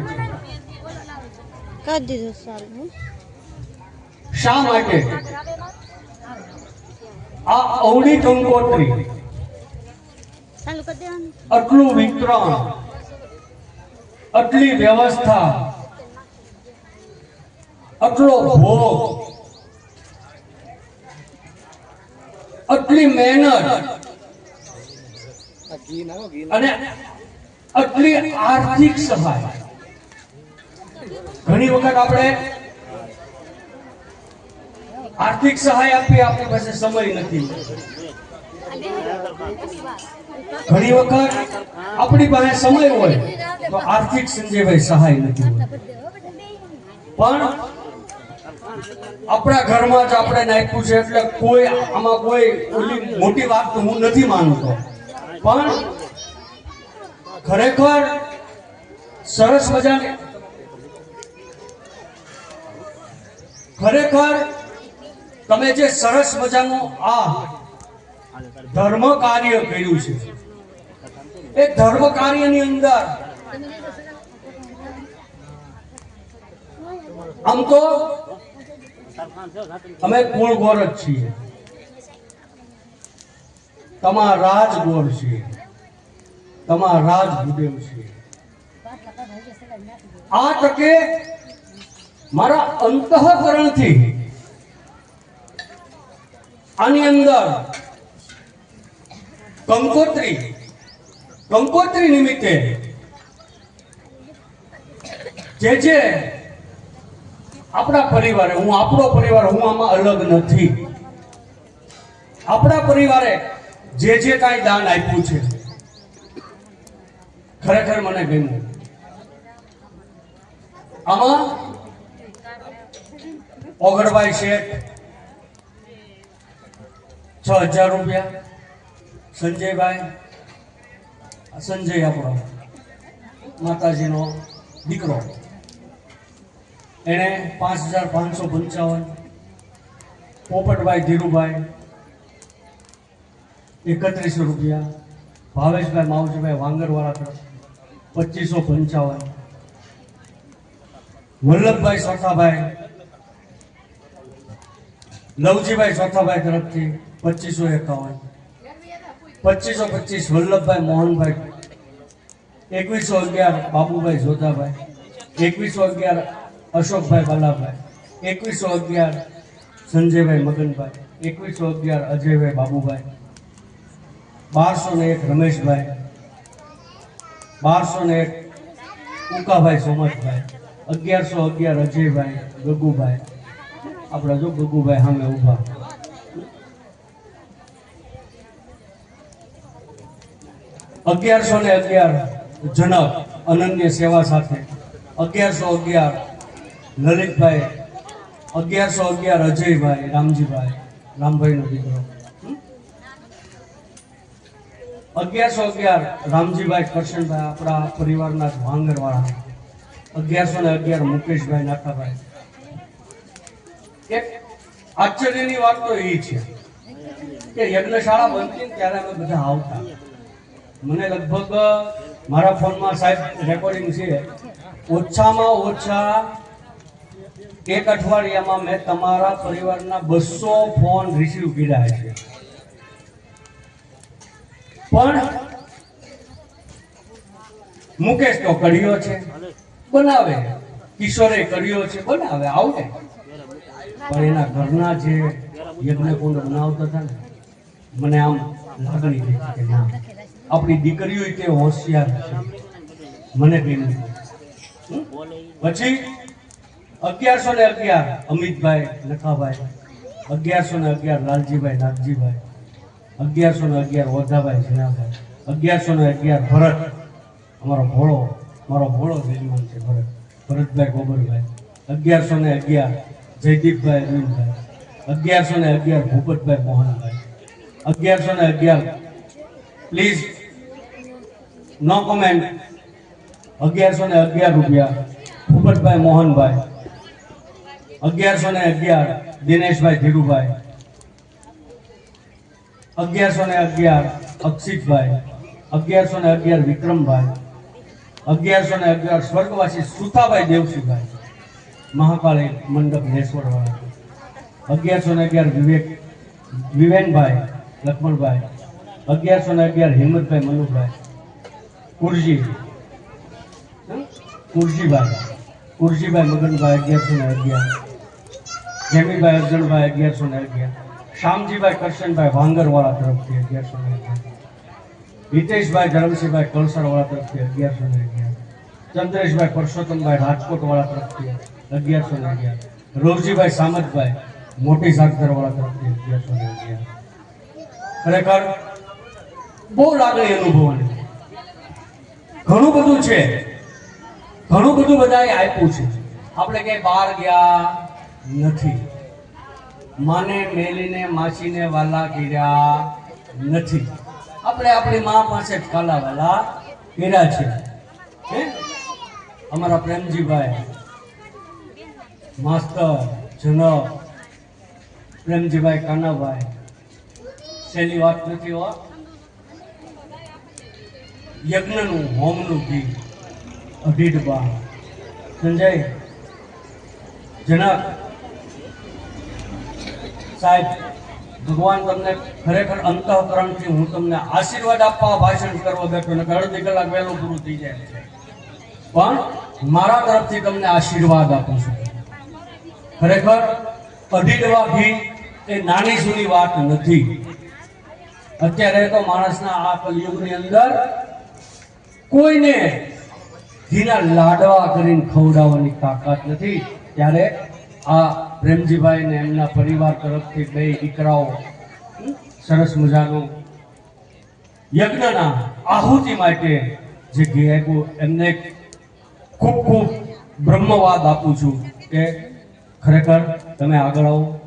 મૂકે છે સારું શા માટે? આ અવળી કંકોત્રી. ચાલુ કરી દેવાનું. આટલું વિતરણ આટલી વ્યવસ્થા આટલો ભોગ આટલી મહેનત અને આટલી આર્થિક સહાય. ઘણી વખત આપણે આર્થિક સહાય આપી આપણી પાસે સમય નથી. ઘણી વખત આપણી પાસે સમય હોય તો આર્થિક સંજયભાઈ સહાય નથી પણ આપણા ઘરમાં જ આપણે નાખ્યું છે એટલે કોઈ આમાં કોઈ ઓલી મોટી વાત હું નથી માનતો. પણ ખરેખર સરસ મજાની ખરેખર તમે જે સરસ મજાનું આ ધર્મ કાર્ય કર્યું છે, એ ધર્મ કાર્યની અંદર આમ તો અમે કુળ ગોર જ છીએ. તમારા રાજ ગોર છીએ. તમારા રાજ ભૂદેવ છીએ. આ તકે મારા અંતઃકરણથી આની અંદર કંકોત્રી કંકોત્રી નિમિત્તે જે જે આપણા પરિવારે, હું આપણો પરિવાર, હું આમાં અલગ નથી. આપણા પરિવારે જે જે કાંઈ દાન આપ્યું છે, ખરેખર મને ગમ્યું. આમાં ઓગણભાઈ શેઠ છ હજાર રૂપિયા. સંજયભાઈ. સંજય આપણો માતાજીનો દીકરો. એણે પાંચ હજાર પાંચસો પંચાવન. પોપટભાઈ ધીરુભાઈ એકત્રીસો રૂપિયા. ભાવેશભાઈ માવજીભાઈ વાંગરવાળા તરફ પચીસો પંચાવન. વલ્લભભાઈ સોથાભાઈ લવજીભાઈ ચોથાભાઈ તરફથી પચીસો એકાવન. પચીસો પચીસ વલ્લભભાઈ મોહનભાઈ. એકવીસો અગિયાર બાબુભાઈ જોધાભાઈ. એકવીસો અગિયાર અશોકભાઈ બાલાભાઈ. એકવીસો અગિયાર સંજયભાઈ મગનભાઈ. એકવીસો અગિયાર અજયભાઈ બાબુભાઈ. બારસો ને એક રમેશભાઈ. બારસો ને એક ઉકાભાઈ સોમતભાઈ અગિયારસો અગિયાર અજયભાઈ ગગુભાઈ. આપણા જો ગગુભાઈ સામે ઊભા અગિયારસો ને અગિયાર જનક અનન્ય સેવા સાથે અગિયારસો અગિયાર લલિતભાઈ અગિયારસો અગિયાર અજયભાઈ રામજીભાઈ રામભાઈનો દીકરો અગિયારસો અગિયાર રામજીભાઈ કરશનભાઈ આપણા પરિવારના જ ભાંગરવાળા અગિયારસો ને અગિયાર મુકેશભાઈ નાથાભાઈ એક આશ્ચર્યની વાત તો એ છે કે યજ્ઞશાળા બનતી ત્યારે અમે બધા આવતા. મને લગભગ મારા ફોનમાં સાહેબ રેકોર્ડિંગ છે. ઓછામાં ઓછા એક અઠવાડિયામાં મેં તમારા પરિવારના બસો ફોન રિસીવ કર્યા છે. પણ મુકેશ તો કર્યો છે. બનાવે. કિશોરે કર્યો છે. બનાવે. આવડે. પણ એના ઘરના જે યજ્ઞકુંડ બનાવતા હતા ને, મને આમ લાગણી થઈ કે ના, આપણી દીકરીઓ તે હોશિયાર છે મને ગમ્યું? પછી અગિયારસો ને અગિયાર અમિતભાઈ લખાભાઈ અગિયારસો ને અગિયાર લાલજીભાઈ નાગજીભાઈ, અગિયારસો ને અગિયાર ઓધાભાઈ જીનાભાઈ અગિયારસો ને અગિયાર ભરત, અમારો ભોળો, મારો ભોળો વેલમાન છે ભરત, ભરતભાઈ ગોબરભાઈ, અગિયારસો ને અગિયાર જયદીપભાઈ અરવિંદભાઈ અગિયારસો ને અગિયાર ભૂપતભાઈ મોહનભાઈ. અગિયારસો ને અગિયાર. પ્લીઝ નો કોમેન્ટ અગિયારસો ને અગિયાર રૂપિયા. ભૂપતભાઈ મોહનભાઈ. અગિયારસો ને અગિયાર, દિનેશભાઈ ધીરુભાઈ. અગિયારસો ને અગિયાર, અક્ષિતભાઈ. અગિયારસો ને અગિયાર, વિક્રમભાઈ. અગિયારસો ને અગિયાર, સ્વર્ગવાસી સુતાભાઈ દેવસીભાઈ. મહાકાળી મંડપ નેસવડવાળા અગિયારસો ને અગિયાર વિવેક, વિવેનભાઈ, લક્ષ્મણભાઈ. અગિયારસો ને અગિયાર હિંમતભાઈ મનુભાઈ કુરજી. હં? કુરજીભાઈ. કુરજીભાઈ મગનભાઈ અગિયારસો ને અગિયાર. જેમીભાઈ અર્જણભાઈ અગિયારસો ને અગિયાર. શામજીભાઈ કરશનભાઈ વાંગરવાળા તરફથી અગિયારસો ને અગિયાર. હિતેશભાઈ ધરમસિંહભાઈ કળસરવાળા તરફથી અગિયારસો ને અગિયાર. ચંદ્રેશભાઈ પરસોત્તમભાઈ રાજકોટવાળા તરફથી અગિયારસો ને અગિયાર. રોવજીભાઈ સામતભાઈ, મોટી સાગરવાળા તરફથી અગિયારસો ને અગિયાર. ખરેખર બહુ લાગણી અનુભવવાની. ઘણું બધું છે. ઘણું બધું બધાએ આપ્યું છે. આપણે ક્યાંય બહાર ગયા નથી. માને મેલીને માસીને વાલા કર્યા નથી. આપણે આપણી મા પાસે જ કાલા વાલા કર્યા છે. અમારા પ્રેમજીભાઈ માસ્તર, જનક, પ્રેમજીભાઈ કાનાભાઈ. સહેલી વાત નથી હો? યજ્ઞનું, હોમનું ઘી અઢીડ બા સંજય, જનક. સાહેબ, ભગવાન તમને ખરેખર અંતઃકરણથી હું તમને આશીર્વાદ આપવા, ભાષણ કરવા બેઠો ને અડધી કલાક વહેલું પૂરું થઈ જાય પણ મારા તરફથી તમને આશીર્વાદ આપું છું. ખરેખર અઢીડવા ઘી એ નાની સુની વાત નથી. અત્યારે તો માણસના આ કલયુગની અંદર કોઈને ઘીના લાડવા કરીને ખવડાવવાની તાકાત નથી. ત્યારે આ પ્રેમજીભાઈ ને એમના પરિવાર તરફથી બે દીકરાઓ સરસ મજાનું યજ્ઞના આહુતિ માટે જે ઘી આપ્યું એમને ખૂબ ખૂબ બ્રહ્મવાદ આપું છું કે ખરેખર તમે આગળ આવો.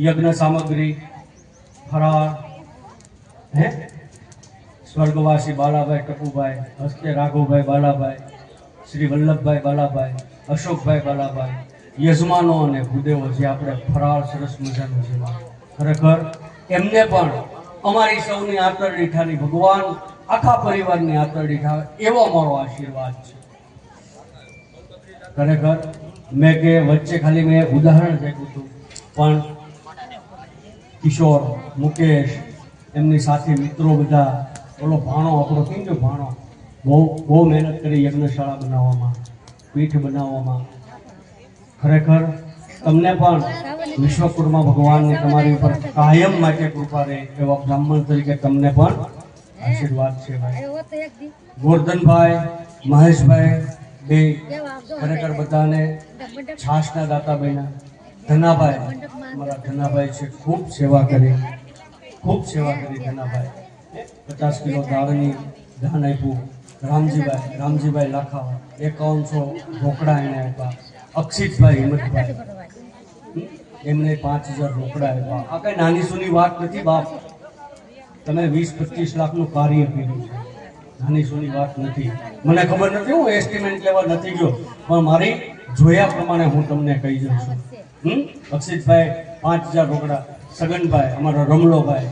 યજ્ઞ સામગ્રી, ફરાળ, હે? સ્વર્ગવાસી બાલાભાઈ ટપુભાઈ, હસ્તે રાઘવભાઈ બાલાભાઈ, શ્રી વલ્લભભાઈ બાલાભાઈ, અશોકભાઈ બાલાભાઈ, યજમાનો અને ભૂદેવો જે આપણે ફરાળ સરસ મજાનું છે. ખરેખર એમને પણ અમારી સૌની આંતરડી ઠાની ભગવાન, આખા પરિવારની આંતરડી ઠાવે એવો અમારો આશીર્વાદ છે. ખરેખર મેં કે વચ્ચે ખાલી મેં ઉદાહરણ આપ્યું હતું. પણ કિશોર મુકેશ એમની સાથે મિત્રો બધા ઓલો ભાણો આપણો કેમ ભાણો? બહુ બહુ મહેનત કરી યજ્ઞશાળા બનાવવામાં પીઠ બનાવવામાં. ખરેખર તમને પણ વિશ્વકુરમાં ભગવાનની તમારી ઉપર કાયમ માટે કૃપા રહે એવા બ્રાહ્મણ તરીકે તમને પણ આશીર્વાદ છે ભાઈ ગોરધનભાઈ મહેશભાઈ બે ખરેખર બધાને છાશના દાતા બન્યા. ધનાભાઈ, અમારા ધનાભાઈ છે, ખૂબ સેવા કરી. ખૂબ સેવા કરી ધનાભાઈ. પચાસ કિલો દાળની દાન આપ્યું. રામજીભાઈ રામજીભાઈ લાખા એકાવનસો રોકડા એને આપ્યા. અક્ષિતભાઈ, હિંમતભાઈ. હમ? એમને પાંચ હજાર રોકડા આપ્યા. આ કઈ નાની સુની વાત નથી, બાપ? તમે વીસ પચીસ લાખનું કાર્ય કર્યું છે. નાની સૂની વાત નથી. મને ખબર નથી, હું એસ્ટિમેટ લેવા નથી ગયો. પણ મારી જોયા પ્રમાણે હું તમને કહી દઉં છું. હમ? અક્ષિતભાઈ પાંચ હજાર રોકડા. સગનભાઈ, અમારો રમલોભાઈ.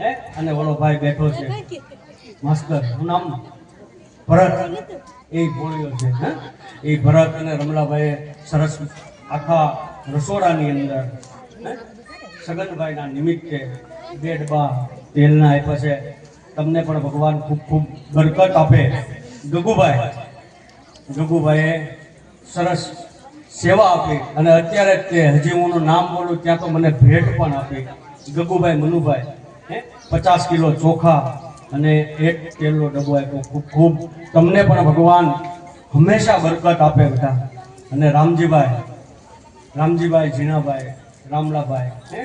હે? અને ઓલો ભાઈ બેઠો છે. માસ્તર હું નામ? ભરત. એ ગોળીઓ છે, હે? એ ભરત અને રમલાભાઈએ સરસ આખા રસોડાની અંદર સગનભાઈના નિમિત્તે બે ડબ્બા તેલના આપ્યા છે. તમને પણ ભગવાન ખૂબ ખૂબ બરકત આપે. ગગુભાઈ ગગુભાઈએ સરસ સેવા આપી અને અત્યારે તે હજી હું નામ બોલું ત્યાં તો મને ભેટ પણ આપી. ગગુભાઈ મનુભાઈ, હે? પચાસ કિલો ચોખા અને એક તેલનો ડબ્બો આપ્યો. ખૂબ ખૂબ તમને પણ ભગવાન હંમેશા બરકત આપે બધા. અને રામજીભાઈ રામજીભાઈ જીણાભાઈ રામલાભાઈ, હે?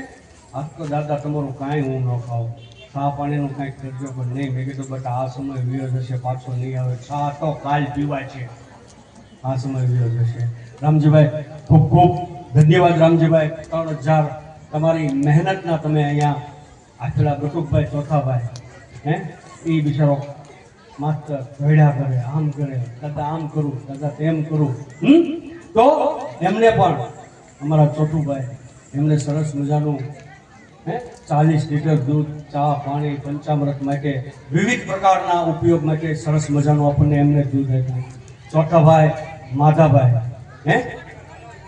આજ તો દાદા, તમારું કાંઈ હું ન ખાઉં. ચા પાણીનું કાંઈ કરજો, પણ નહીં. મેં કીધું, બટ આ સમય વિયો જશે પાછો નહીં આવે. ચા તો કાલ પીવાય છે. આ સમય વિયો જશે રામજીભાઈ, ખૂબ ખૂબ ધન્યવાદ રામજીભાઈ. ત્રણ હજાર તમારી મહેનતના તમે અહીંયા આટલા બટુકભાઈ ચોથાભાઈ, હે? એ બિચારો માસ્તર ઘડ્યા કરે, આમ કરે, દાદા આમ કરું, દાદા તેમ કરું. તો એમને પણ, અમારા ચોથુભાઈ, એમને સરસ મજાનું હે ચાલીસ લીટર દૂધ, ચા, પાણી, પંચામૃત માટે વિવિધ પ્રકારના ઉપયોગ માટે સરસ મજાનું આપણને એમને દૂધ આપ્યું. ચોથા ભાઈ, માધાભાઈ, હે?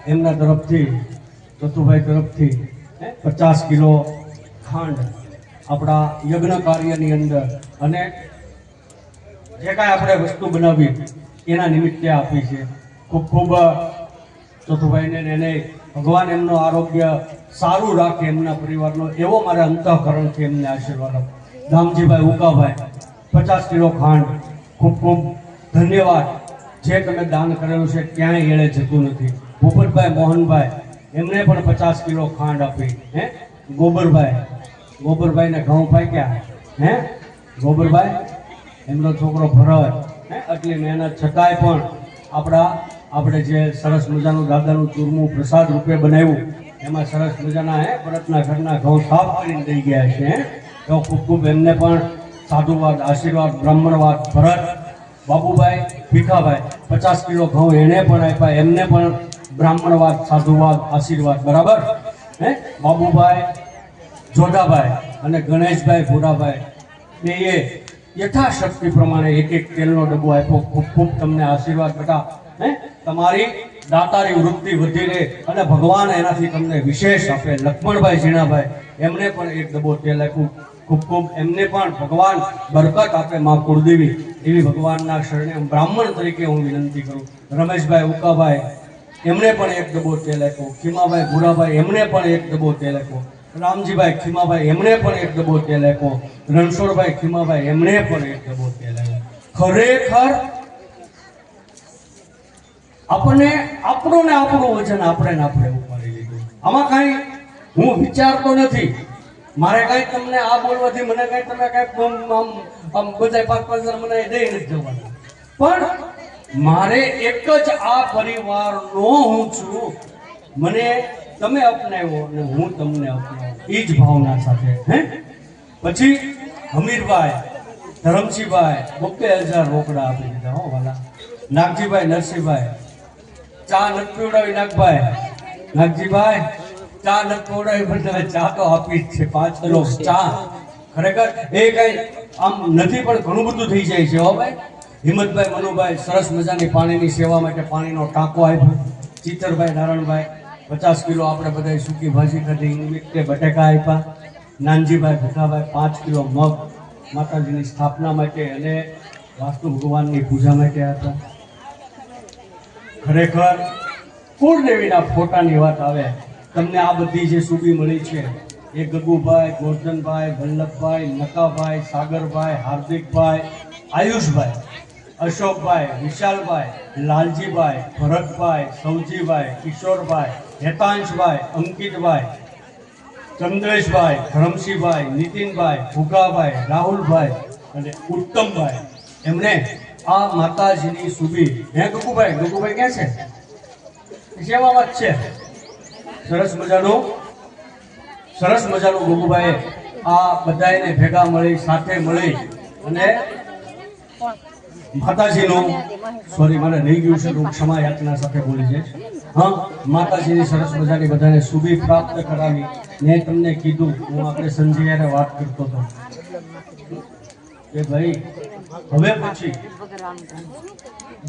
એમના તરફથી, ચતુભાઈ તરફથી, હે? પચાસ કિલો ખાંડ આપણા યજ્ઞ કાર્યની અંદર અને જે કાંઈ આપણે વસ્તુ બનાવી, એના નિમિત્તે આપી છે. ખૂબ ખૂબ, ચતુભાઈને એને ભગવાન એમનો આરોગ્ય સારું રાખે એમના પરિવારનો. એવો મારે અંતઃકરણથી એમને આશીર્વાદ આપો. દામજીભાઈ ઉકાભાઈ, પચાસ કિલો ખાંડ, ખૂબ ખૂબ ધન્યવાદ. જે તમે દાન કરેલું છે, ક્યાંય એળે જતું નથી. ભૂપતભાઈ, મોહનભાઈ, એમને પણ પચાસ કિલો ખાંડ આપી. હે? ગોબરભાઈ, ગોબરભાઈને ઘઉં પાક્યા હે? ગોબરભાઈ, એમનો છોકરો ભરત. હે? આટલી મહેનત છતાંય પણ આપણા, આપણે જે સરસ મજાનું દાદાનું ચૂરમું પ્રસાદ રૂપે બનાવ્યું એમાં સરસ મજાના, હે, ભરતના ઘરના ઘઉં સાફ કરીને દઈ ગયા છે તો ખૂબ ખૂબ એમને પણ સાધુવાદ, આશીર્વાદ, બ્રાહ્મણવાદ, ભરત, બાબુભાઈ, ભીખાભાઈ, પચાસ કિલો ઘઉં એણે પણ આપ્યા, એમને પણ બ્રાહ્મણવાદ, સાધુવાદ, આશીર્વાદ, બરાબર? હે, બાબુભાઈ, જોધાભાઈ અને ગણેશભાઈ, ભોડાભાઈ ને એ યથાશક્તિ પ્રમાણે એક એક તેલનો ડબ્બો આપ્યો. ખૂબ ખૂબ તમને આશીર્વાદ બધા હે, તમારી દાતારી વૃત્તિ વધી રહે અને ભગવાન એનાથી તમને વિશેષ આપે. લક્ષ્મણભાઈ ઝીણાભાઈ, એમને પણ એક ડબો તેલ આપ્યું ખૂબ ખૂબ એમને પણ ભગવાન બરકત આપે મા કુળદેવી. એવી ભગવાનના શરણે બ્રાહ્મણ તરીકે હું વિનંતી કરું. રમેશભાઈ ઉકાભાઈ એમણે પણ એક ડબો તેલ આપ્યો ખીમાભાઈ ભૂરાભાઈ એમણે પણ એક ડબો તેલ આપ્યો રામજીભાઈ ખીમાભાઈ એમણે પણ એક ડબો તેલ આપ્યો રણછોડભાઈ ખીમાભાઈ એમણે પણ એક ડબો તેલ આપ્યો ખરેખર આપણને આપણું ને આપણું વચન આપણે ને આપણે ઉપાડી લીધું. આમાં કાંઈ હું વિચારતો નથી. મારે કાંઈ તમને આ બોલવાથી મને કાંઈ તમે કાંઈ આમ આમ બધાય પાંચ પાંચ હજાર મને દઈ નથી જવાના. પણ મારે એક જ આ પરિવારનો હું છું. મને તમે અપનાવ્યો અને હું તમને અપનાવ્યો એ જ ભાવના સાથે, હે? પછી હમીરભાઈ, ધરમસિંહભાઈ બપ્પે હજાર રોકડા આપી દીધા, હો વાલા. નાગજીભાઈ, નરસિંહભાઈ ચા નથી પીવડાવી નાગભાઈ. નાગજીભાઈ, ચા નથી પીવડાવી, પણ તમે ચા તો આપી જ છે. પાંચ કિલો ચા. ખરેખર એ કઈ આમ નથી, પણ ઘણું બધું થઈ જાય છે, હો ભાઈ. હિંમતભાઈ, મનુભાઈ, સરસ મજાની પાણીની સેવા માટે પાણીનો ટાંકો આપ્યો. ચિત્તરભાઈ, નારાયણભાઈ, પચાસ કિલો આપણે બધાય સૂકી ભાજી ખાધી નિમિત્તે બટેકા આપ્યા. નાનજીભાઈ, ભૂખાભાઈ, પાંચ કિલો મગ. માતાજીની સ્થાપના માટે અને વાસ્તુ ભગવાનની પૂજા માટે હતા ખરેખર કુળદેવીના ફોટાની વાત આવે? તમને આ બધી જે સુબી મળી છે, એ ગગુભાઈ, ગોરધનભાઈ, વલ્લભભાઈ, નકાભાઈ, સાગરભાઈ, હાર્દિકભાઈ, આયુષભાઈ, અશોકભાઈ, વિશાલભાઈ, લાલજીભાઈ, ભરતભાઈ, સૌજીભાઈ, કિશોરભાઈ, હેતાંશભાઈ, અંકિતભાઈ, ચંદ્રેશભાઈ, ધરમસિંહભાઈ, નીતિનભાઈ, ભૂગાભાઈ, રાહુલભાઈ અને ઉત્તમભાઈ. એમણે આ માતાજીની સુભી હે ગુકુભાઈ ગુકુભાઈ ક્યાં છે? સેવા વાત છે. સરસ મજાનું. સરસ મજાનું ગુકુભાઈ આ બધાને ભેગા મળી, સાથે મળી અને માતાજીનું સોરી મને રહી ગયું છે, હું ક્ષમા યાચના સાથે બોલી જઈશ. હા, માતાજીની સરસ મજાની બધાને સુભી પ્રાપ્ત કરાવી. મેં તમને કીધું, હું આપણે સંજય વાત કરતો હતો. કે ભાઈ, હવે પછી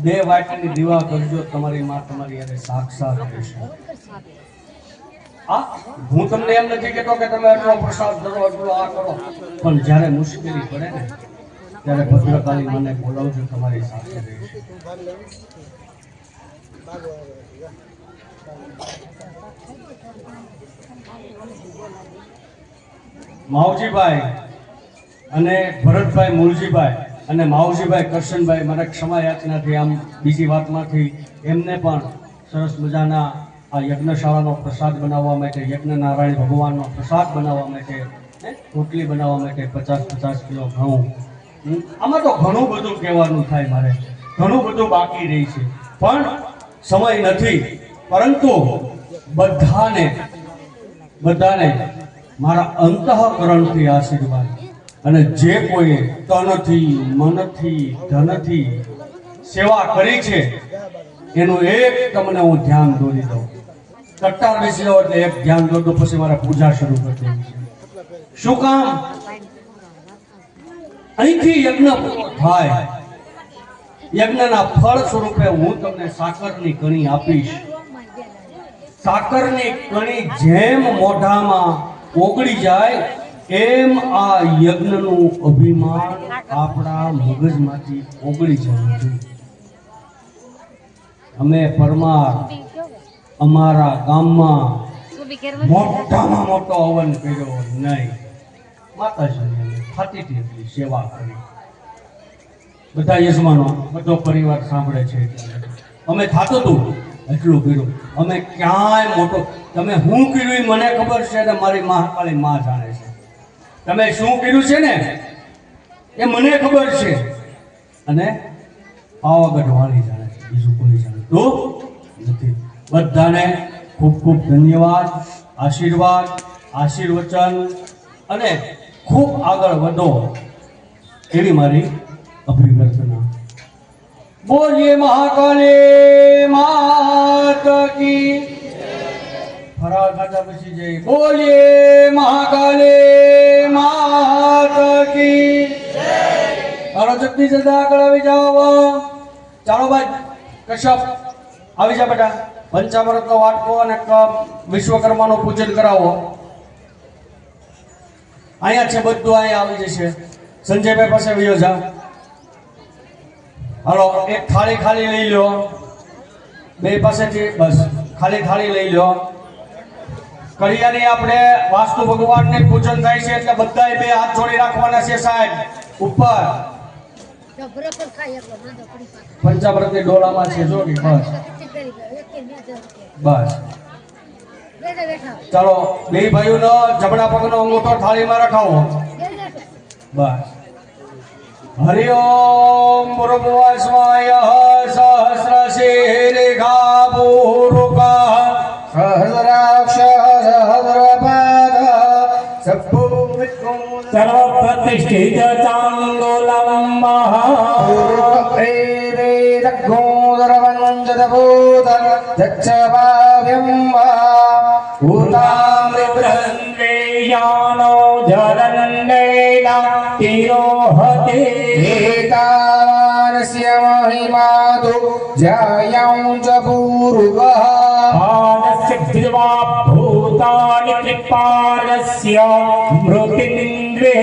બે વાટની દીવા કરજો, તમારી માં તમારી યારે સાક્ષાત રહેશે. હું તમને એમ નથી કહેતો કે તમે આટલો પ્રસાદ ધરો આટલો આ કરો, પણ જ્યારે મુશ્કેલી પડે ને, ત્યારે ભદ્રકાલી મને બોલાવજો, તમારી સાથે રહીશ. માવજીભાઈ અને ભરતભાઈ મુરજીભાઈ અને માવજીભાઈ કરશનભાઈ મારા ક્ષમા યાચનાથી આમ બીજી વાતમાંથી એમને પણ સરસ મજાના આ યજ્ઞશાળાનો પ્રસાદ બનાવવા માટે યજ્ઞ નારાયણ ભગવાનનો પ્રસાદ બનાવવા માટે રોટલી બનાવવા માટે પચાસ પચાસ કિલો ઘઉં. આમાં તો ઘણું બધું કહેવાનું થાય મારે. ઘણું બધું બાકી રહી છે. પણ સમય નથી. પરંતુ બધાને બધાને મારા અંતઃકરણથી આશીર્વાદ. અને જે કોઈ તનથી, મનથી, ધનથી સેવા કરી છે, એનું એક તમને હું ધ્યાન દોરી દઉં. કટ્ટાર બેસી જાઓ એટલે એક ધ્યાન દોર દો, પછી મારે પૂજા શરૂ કરી દેવી શું કામ? અહીંથી યજ્ઞ થાય. યજ્ઞના ફળ સ્વરૂપે હું તમને સાકરની કણી આપીશ. સાકરની કણી જેમ મોઢામાં ઓગળી જાય એમ આ યજ્ઞનું અભિમાન આપણા મગજમાંથી ઓગળી જવું જોઈએ? અમે પરમાર અમારા ગામમાં મોટામાં મોટો હવન કર્યો નહીં. માતાજીને ખાતી એટલી સેવા કરી. બધા યજમાનો, બધો પરિવાર સાંભળે છે અમે થાતું હતું, એટલું કર્યું. અમે ક્યાંય મોટો, તમે હું કર્યું મને ખબર છે ને મારી મહાકાળી માં જાણે છે. તમે શું કર્યું છે ને? એ મને ખબર છે. અને પાવાગઢ વાળી જાણે છે, બીજું કોઈ જાણતું નથી. બધાને ખૂબ ખૂબ ધન્યવાદ, આશીર્વાદ, આશીર્વચન અને ખૂબ આગળ વધો એવી મારી અભિવર્તના બોલીએ મહાકાલે માત કી. ફરાળ ખાધા પછી જઈ બોલીએ મહાકાળી માત કી ચાલો જગદીશ આગળ આવી જાઓ ચાલો ભાઈ, કશ્યપ, આવી જા બેટા. પંચામૃતનો વાટકો અને કપ વિશ્વકર્માનું પૂજન કરાવો. અહીંયા છે બધું, અહીંયા આવી જશે. સંજયભાઈ પાસે વિયો જા. હાલો, એક થાળી ખાલી લઈ લો બે પાસેથી, બસ, ખાલી થાળી લઈ લો કરિયાની આપણે વાસ્તુ ભગવાનને પૂજન થાય છે એટલે બધાય બે હાથ જોડી રાખવાના છે સાહેબ. ઉપર. પંચામૃતની ડોલામાં છે, જો બસ. બસ. ચાલો, બે ભાઈઓનો જમણા પગનો અંગૂઠો થાળીમાં રખાવો. બસ. હરિ ઓમ પૂર્વસ્વાય સહસ્ર सर्वप्रतिष्ठित चाङ्गोलम्बः रघोदरवञ्जतभूत यच्च भाव्यम् वा भूतामृतन्द्रे यानो जरन्देन तिरोहते एतावानस्य महिमातु जयं च पूर्वः आनस्य भूतानि त्रिपारस्य मृतिन्द्रे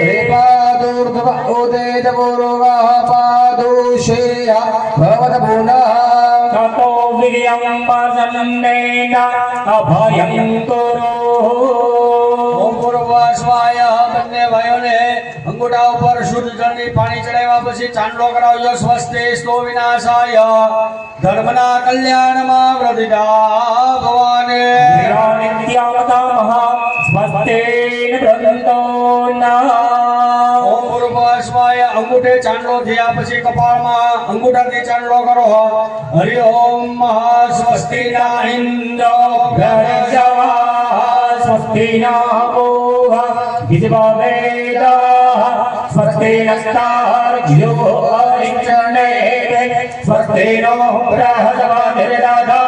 त्रिपादूर्ध्व उदितपूर्वः पादुषेय भवत पुनः ततो वीर्यं वसन्नेन अभयं कुरु સ્વાય બંને ભાઈઓને અંગૂઠા ઉપર શુદ્ધ જળની પાણી ચડાવ્યા પછી ચાંદલો કરાવજો સ્વસ્તે સ્તો વિનાશાય. ધર્મના કલ્યાણમાં વ્રતિતા ભવાને. સ્વસ્તે ઓમ પૂર્વસ્વાય અંગૂઠે ચાંદલો થયા પછી કપાળમાં અંગૂઠાથી ચાંદલો કરો. હરિ ઓમ મહા સ્વસ્તિ ના ઇન્દ્ર स्वस्ति न मोह गिजवेदाः स्वस्ति नस्तार्ज्यो अरिचणे स्वस्ति नो बृहस्पतिर्दधाय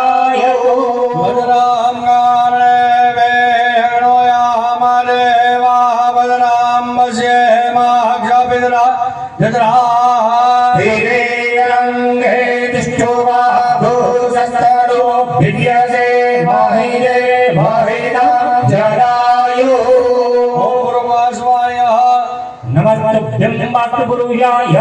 Hallelujah.